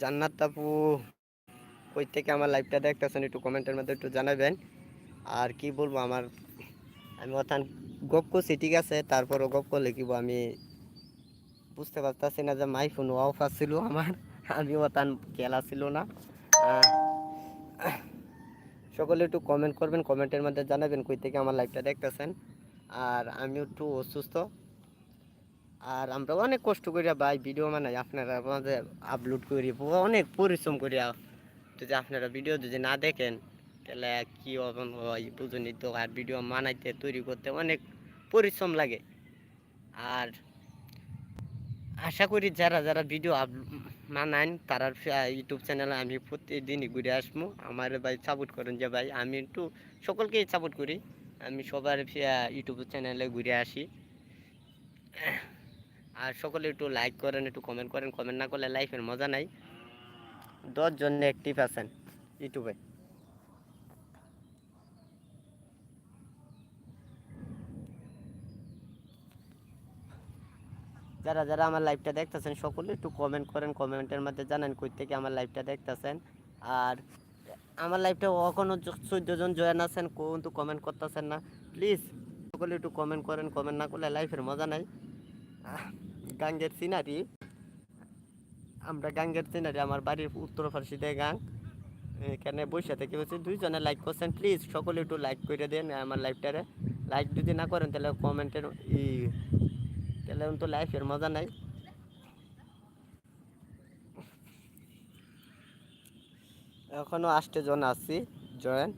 জান্নাত আপু, কই থেকে আমার লাইভটা দেখতেছেন একটু কমেন্টের মধ্যে একটু জানাবেন। আর কি বলব আমার, আমি অথান গপ করছি ঠিক আছে তারপরও গপ করলে কি আমি বুঝতে পারতেছি না যে মাই ফোন অফ আসছিল আমার, আমি অথান খেলা ছিল না। সকলে একটু কমেন্ট করবেন কমেন্টের মধ্যে জানাবেন কই থেকে আমার লাইভটা দেখতেছেন। আর আমি একটু অসুস্থ আর আমরা অনেক কষ্ট করিয়া ভাই ভিডিও বানাই, আপনারা আমাদের আপলোড করি অনেক পরিশ্রম করিয়া যদি আপনারা ভিডিও যদি না দেখেন, তাহলে কি হয় বুঝুনি তো আর ভিডিও মানাইতে তৈরি করতে অনেক পরিশ্রম লাগে। আর আশা করি যারা যারা ভিডিও আপ মানান তারা ইউটিউব চ্যানেলে আমি প্রতিদিনই ঘুরে আসব। আমার ভাই সাপোর্ট করেন যে ভাই, আমি একটু সকলকেই সাপোর্ট করি। আমি সবার ইউটিউব চ্যানেলে ঘুরে আসি। আর সকলে একটু লাইক করেন, একটু কমেন্ট করেন। কমেন্ট না করলে লাইফের মজা নাই। দশ জন অ্যাক্টিভ আছেন ইউটিউবে যারা যারা আমার লাইভটা দেখতেছেন, সকলে একটু কমেন্ট করেন কমেন্টের মধ্যে জানান কই থেকে আমার লাইভটা দেখতেছেন। আর আমার লাইভটা এখনও চোদ্দ জন জয়েন আছেন, কিন্তু কমেন্ট করতেছেন না। প্লিজ সকলে একটু কমেন্ট করেন কমেন্ট না করলে লাইফের মজা নাই। গাঙ্গের সিনারি। আমরা গাঙ্গের সিনারি, আমার বাড়ির উত্তর ফার্সিতে গাং। এখানে বসে থেকে বলছি, দুইজনে লাইক করছেন প্লিজ সকলে একটু লাইক করে দেন আমার লাইভটারে লাইক যদি না করেন তাহলে কমেন্টের ই, তাহলে তো লাইফের মজা নাই। এখনও আষ্টে জন আছি জয়েন